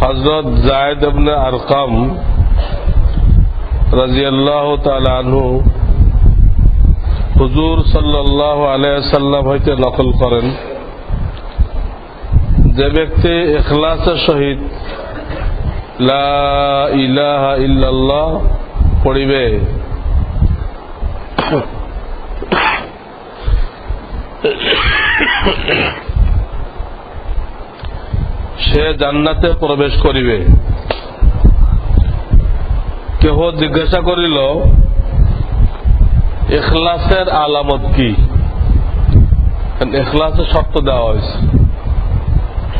হজরত জায়দ ইবনে আরকাম তাআলা আনহু হুজুর সাল্লাল্লাহু আলাইহি সাল্লাম হইতে নকল করেন। যে ব্যক্তি ইখলাসের সহিত লা ইলাহা ইল্লাল্লাহ পড়িবে সে জান্নাতে প্রবেশ করিবে। কেহ জিজ্ঞাসা করিল এখলাসের আলামত কি? কারণ এখলাসের শর্ত দেওয়া হয়েছে।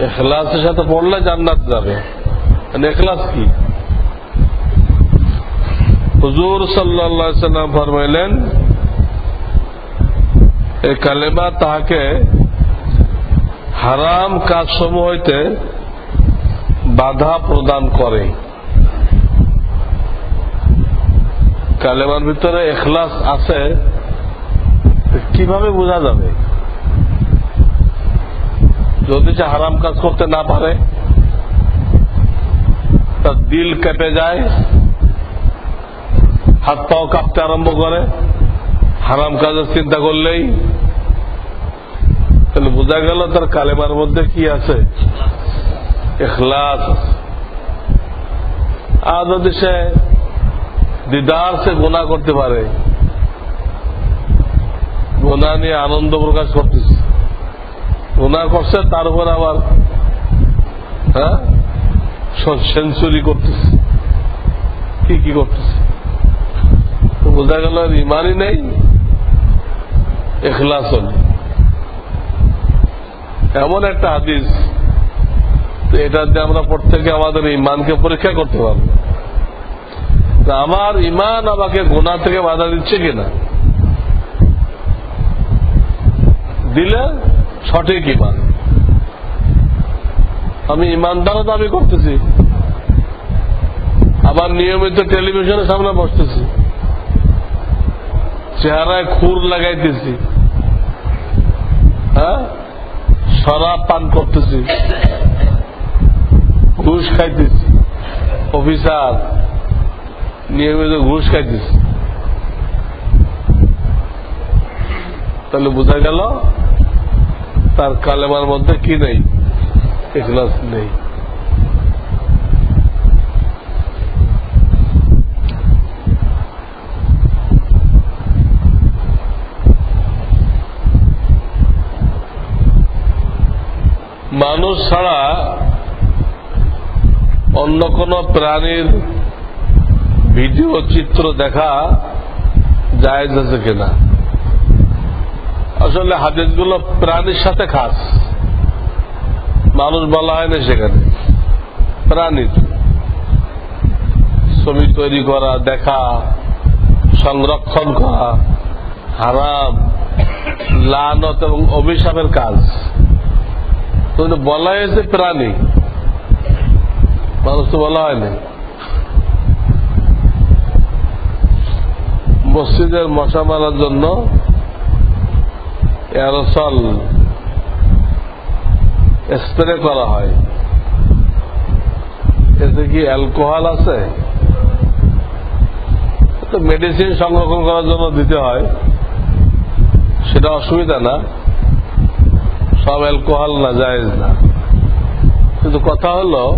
এখলাসের সাথে পড়লে জান্নাত যাবে। এখলাস কি? হুজুর সাল্লা সাল্লাম ফরমাইলেন এই কালেমা তাহাকে হারাম কাজসমূহ হইতে বাধা প্রদান করে। কালেমার ভিতরে এখলাস আছে, কীভাবে বোঝা যাবে? যদি সে হারাম কাজ করতে না পারে, তার দিল কেটে যায় হাত পাও কাঁপতে আরম্ভ করে। হারাম কাজের চিন্তা করলেই। তাহলে বোঝা গেল তার কালেমার মধ্যে কি আছে? এখলাস আর যদি সে দিদার সে গোনা করতে পারে গোনা নিয়ে আনন্দ প্রকাশ করতেছে। গোনা করছে, তার উপর আবার হ্যাঁ? সেঞ্চুরি করতেছে। কি কি করতেছে? বোঝা গেল ইমানই নেই। এখলাস এমন একটা হাদিস এটা দিয়ে আমরা প্রত্যেকে আমাদের ইমানকে পরীক্ষা করতে পারব। আমার ইমান আমাকে গোনা থেকে বাধা দিচ্ছে কিনা? দিলে সঠিক ইমান আমি ইমানদারও দাবি করতেছি। আবার নিয়মিত টেলিভিশনের সামনে বসতেছি। চেহারায় খুর লাগাইতেছি। হ্যাঁ? শরাব পান করতেছি। ঘুষ খাইতেছি। অফিসার, নিয়মিত ঘুষ খাইতেছি। তাহলে বোঝা গেল, তার কালেমার মধ্যে কি নেই? এখলাস নেই। মানুষ ছাড়া অন্য কোন প্রাণীর ভিডিও চিত্র দেখা জায়েজ আছে কিনা? আসলে হাদিসগুলো প্রাণীর সাথে খাস। মানুষ বলা হয় না সেখানে। প্রাণীর ছবি তৈরি করা, দেখা, সংরক্ষণ করা, হারাম, লানত এবং অভিশাপের কাজ। কিন্তু বলা হয়েছে প্রাণী। মানুষ তো বলা হয়নি। মসজিদের মশা মারার জন্য অ্যারোসল স্প্রে করা হয়। এতে কি অ্যালকোহল আছে? তো মেডিসিন সংরক্ষণ করার জন্য দিতে হয়। সেটা অসুবিধা না। সব অ্যালকোহল না যায় না। কিন্তু কথা হলো,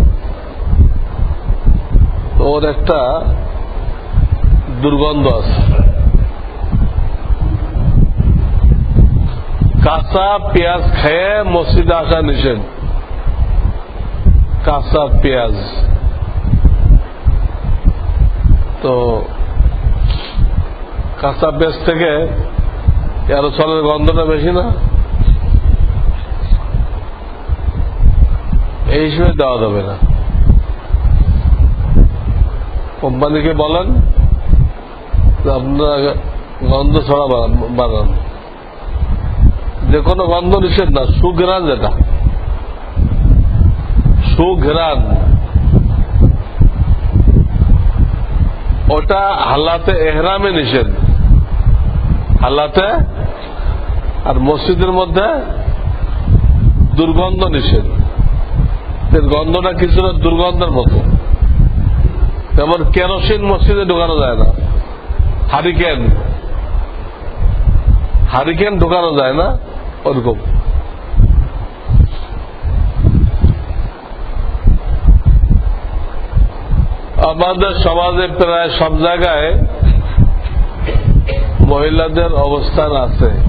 ওর একটা দুর্গন্ধ আছে। কাঁচা পেঁয়াজ খেয়ে মসজিদে আসা নিষেধ। কাঁচা পেঁয়াজ। তো কাঁচা পেঁয়াজ থেকে এরোসলের গন্ধটা বেশি না? এই হিসেবে দেওয়া যাবে না। কোম্পানিকে বলেন আপনারা গন্ধ ছড়া বানান। যে কোনো গন্ধ নিষেধ না, সুঘ্রাণ যেটা। সুঘ্রাণ। ওটা হালাতে এহরামে নিষেধ। হালাতে আর মসজিদের মধ্যে দুর্গন্ধ নিষেধ। এর গন্ধটা কিছুটা দুর্গন্ধের মতো। যেমন কেরোসিন মসজিদে ঢোকানো যায় না। হারিকেন। হারিকেন ঢোকানো যায় না, ওরকম। আমাদের সমাজে প্রায় সব জায়গায় মহিলাদের অবস্থান আছে।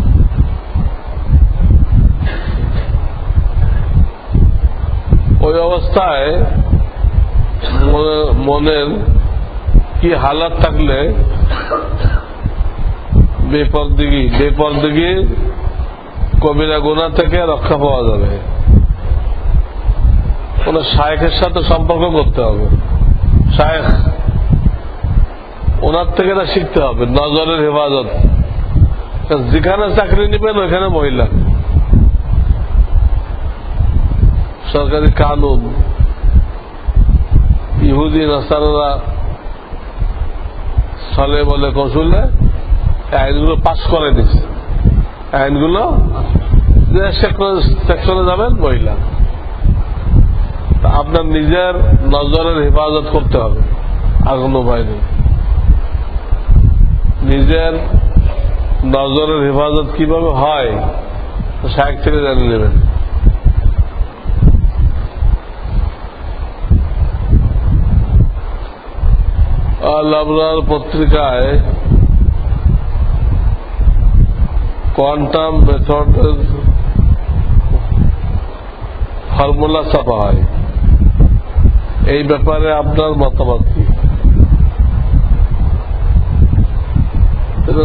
ওই অবস্থায় মনের কি হালাত থাকলে বেপরদিগি বেপরদিগি কবিরা গুণা থেকে রক্ষা পাওয়া যাবে। কোন শায়েখের সাথে সম্পর্ক করতে হবে। শায়েখ, ওনার থেকে তা শিখতে হবে। নজরের হেফাজত। যেখানে চাকরি নেবেন, ওইখানে মহিলা। সরকারি কানুন, ইহুদি নাসারা ছলে বলে কৌশলে আইনগুলো পাশ করে দিচ্ছে আইনগুলো সেকশনে যাবেন মহিলা। আপনার নিজের নজরের হেফাজত করতে হবে আর কোনো উপায় নেই নিজের নজরের হেফাজত কীভাবে হয় সাহেব থেকে জানিয়ে নেবেন। আল পত্রিকায় কোয়ান্টাম মেথডের ফর্মুলা ছাপা হয়। এই ব্যাপারে আপনার মতামত কি?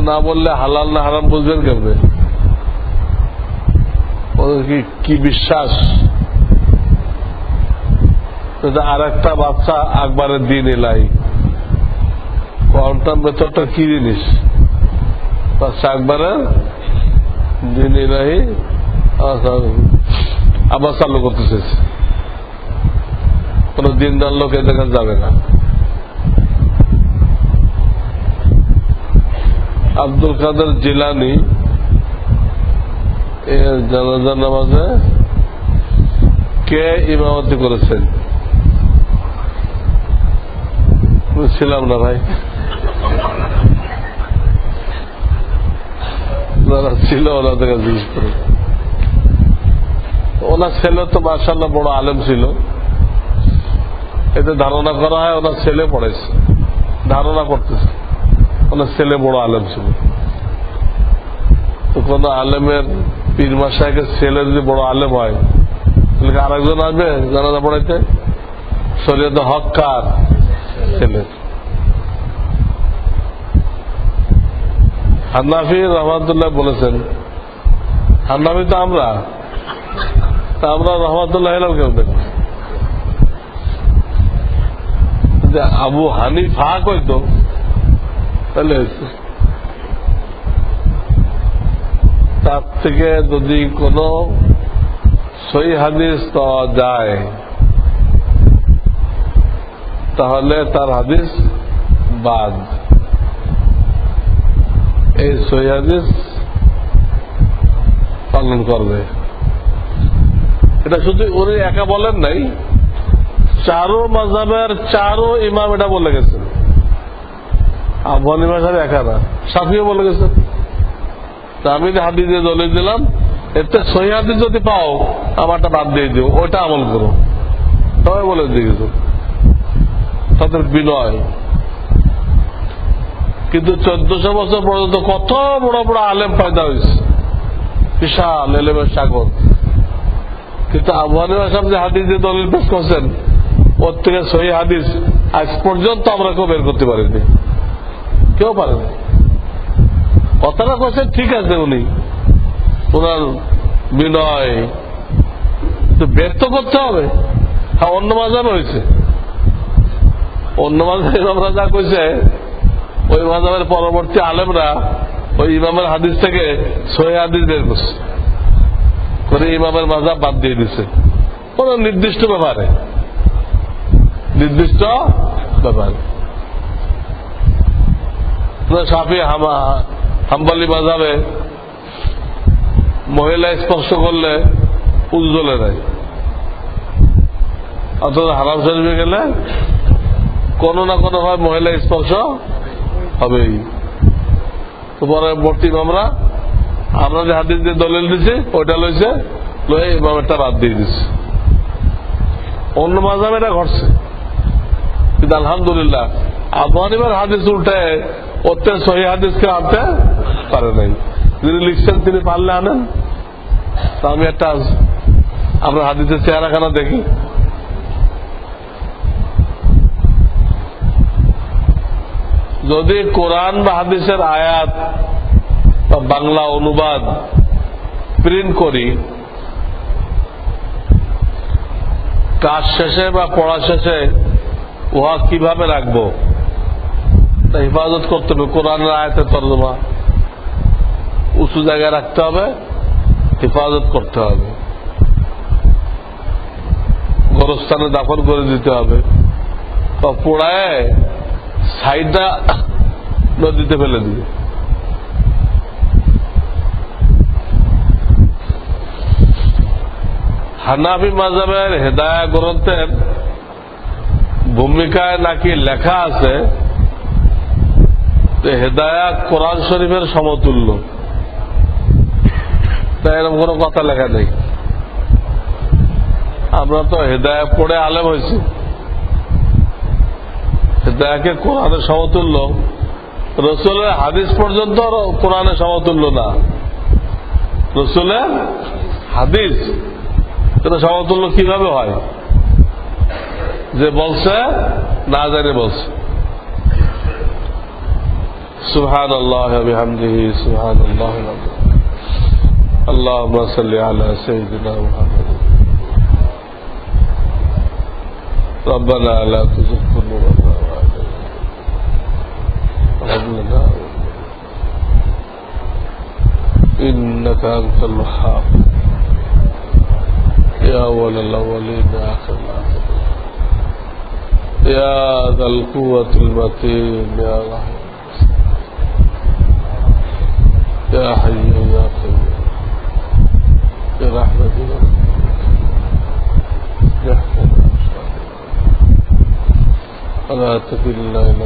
না বললে হালাল না হারাম বুঝবেন কেমনে? কি বিশ্বাস? আর একটা বাচ্চা আকবরের দিন এলাই। কোয়ান্টাম মেথডটা কি জিনিস? দিন এলাই আবার চালু করতে চেয়েছে কোন দিনদার লোক এদের যাবে না। আব্দুল কাদের জিলানি এর জানাজা নামাজে কে ইমামতি করেছেন? ছিলাম না ভাই। ছিল ওনার থেকে জিজ্ঞেস করে। ওনার ছেলে তো মার্শাল্লাহ বড় আলেম ছিল। এতে ধারণা করা হয় ওনার ছেলে পড়েছে। ধারণা করতেছে, ওনার ছেলে বড় আলেম ছিল। তো কোন আলেমের পীর মাসাহের ছেলে যদি বড় আলেম হয়, তাহলে আরেকজন আসবে জানাজা পড়াইতে? শরীয়ত হক কার? ছেলে হান্নাফি রহমাতুল্লাহ বলেছেন। হান্নাফি তো আমরা। তা আমরা রহমাতুল্লাহ এলাম কেউ দেখি যে আবু হানিফা কইতো, তাহলে তার থেকে যদি কোন সই হাদিস পাওয়া যায়, তাহলে তার হাদিস বাদ। এই সই হাদিস পালন করবে। এটা শুধু উনি একা বলেন নাই, চারো মাজাবের চারো ইমাম এটা বলে গেছেন। আবু হানিফা সাহেব একা না, সাফিও বলে গেছেন। তা আমি হাদিস দিয়ে দলিল দিলাম, এতে সহি যদি পাও, আমারটা বাদ দিয়ে দিও, ওইটা আমল করো। সবাই বলে দিয়ে তাদের বিনয়। কিন্তু চোদ্দশো বছর পর্যন্ত কত বড় বড় আলেম পয়দা হয়েছে। বিশাল এলেমের সাগর। কিন্তু আবু হানিফা সাহেব যে হাদিস দিয়ে দলিল পেশ করছেন, ওর থেকে সহি হাদিস আজ পর্যন্ত আমরা কেউ বের করতে পারিনি। কেউ পারেনি। কথাটা করছেন ঠিক আছে উনি। ওনার বিনয়। তো বের তো করতে হবে। হ্যাঁ অন্য মাজার হয়েছে। অন্য মাজার ইমামরা যা কইছে ওই মাজাবের পরবর্তী আলেমরা ওই ইমামের হাদিস থেকে সহি হাদিস বের করছে। করে ইমামের মাজাব বাদ দিয়ে দিছে। কোন নির্দিষ্ট ব্যাপারে। নির্দিষ্ট ব্যাপারে। সাফি হামা হাম্বালি বাজাবে মহিলা স্পর্শ করলে উজ্জ্বলে নাই অর্থাৎ হারাম শরীফে গেলে কোনো না কোনো ভাবে মহিলা স্পর্শ হবেই। তো পরবর্তী আমরা আমরা যে হাদিস দিয়ে দলিল দিছি, ওইটা লইছে, লয়ে ইমামেরটা বাদ দিয়ে দিছে। অন্য মাঝাব এটা ঘটছে। কিন্তু আলহামদুলিল্লাহ আবহানিবার হাদিস উল্টে, ওতে সহি হাদিসকে আনতে পারে নাই। যিনি লিখছেন তিনি পারলে আনেন। আমি একটা আমরা হাদিসের চেহারাখানা দেখি। যদি কোরআন বা হাদিসের আয়াত বা বাংলা অনুবাদ প্রিন্ট করি, কাজ শেষে বা পড়া শেষে উহা কীভাবে রাখব? তা হেফাজত করতে হবে, কোরআনের আয়াতের তর্জমা উঁচু জায়গায় রাখতে হবে, হেফাজত করতে হবে। গরস্থানে দাফন করে দিতে হবে। বা পোড়ায় সাইডটা নদীতে ফেলে দিবে। হানাফি মাজাবের হেদায়া গ্রন্থের ভূমিকায় নাকি লেখা আছে হেদায়া কোরআন শরীফের সমতুল্য। তাই এরকম কোনো কথা লেখা নেই। আমরা তো হেদায়া পড়ে আলেম হয়েছি। হেদায়াকে কোরআনের সমতুল্য রসুলের হাদিস পর্যন্ত কোরআনের সমতুল্য না রসুলের হাদিস এটা সমতুল্য কিভাবে হয় যে বলছে না জানে বলছে সুহান আল্লাহ বিহামদিহি সুহান আল্লাহ اللهم صل على سيدنا محمد ربنا لا تزغ قلوبنا أنت الوهاب. يا أول الأولين يا آخر الآخرين. يا ذا القوة المتين يا رحيم. يا حي يا قيوم. برحمتك يحفظ ولا تكلنا إلى